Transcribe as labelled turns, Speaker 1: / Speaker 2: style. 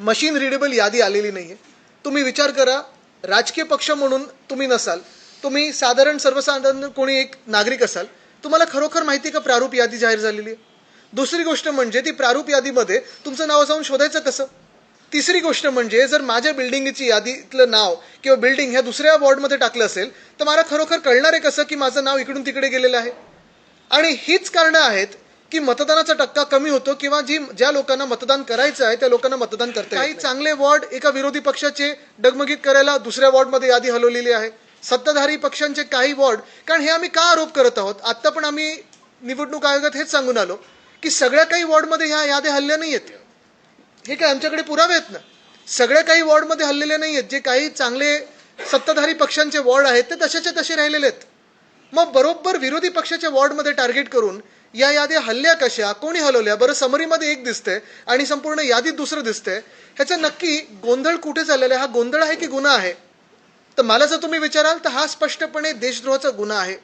Speaker 1: Machine readable यादी आलेली नाही आहे तुम्ही विचार करा राजकीय पक्ष म्हणून तुम्ही नसाल तुम्ही साधारण सर्वसाधारण कोणी एक नागरिक असाल तुम्हाला खरोखर माहिती का प्रारूप यादी जाहीर झालेली आहे? दुसरी गोष्ट म्हणजे ती प्रारूप यादीमध्ये तुमचं नाव जाऊन शोधायचं कसं? तिसरी गोष्ट म्हणजे जर माझ्या बिल्डिंगची यादीतलं नाव किंवा बिल्डिंग ह्या दुसऱ्या वॉर्डमध्ये टाकलं असेल तर मला खरोखर कळणार आहे कसं की माझं नाव इकडून तिकडे गेलेलं आहे? आणि हीच कारणं आहेत की मतदानाचा टक्का कमी होतो किंवा जी ज्या लोकांना मतदान करायचं आहे त्या लोकांना मतदान करता काही चांगले वॉर्ड एका विरोधी पक्षाचे डगमगीत करायला दुसऱ्या वॉर्डमध्ये यादी हलवलेली आहे. सत्ताधारी पक्षांचे काही वॉर्ड कारण हे आम्ही का आरोप करत आहोत? आत्ता पण आम्ही निवडणूक आयोगात हेच सांगून आलो की सगळ्या काही वॉर्डमध्ये ह्या याद्या हल्ल्या नाही आहेत. हे काय आमच्याकडे पुरावे आहेत ना? सगळ्या काही वॉर्डमध्ये हल्लेले नाही आहेत. जे काही चांगले सत्ताधारी पक्षांचे वॉर्ड आहेत ते तसेच्या तसे राहिलेले आहेत. मग बरोबर विरोधी पक्षाच्या वॉर्डमध्ये टार्गेट करून या याद्या हल्ल्या कशा? कोणी हलवल्या? बरं समरीमध्ये एक दिसते आणि संपूर्ण यादीत दुसरं दिसते ह्याचा नक्की गोंधळ कुठे चाललेला आहे? हा गोंधळ आहे की गुन्हा आहे? तर मला जर तुम्ही विचाराल तर हा स्पष्टपणे देशद्रोहाचा गुन्हा आहे.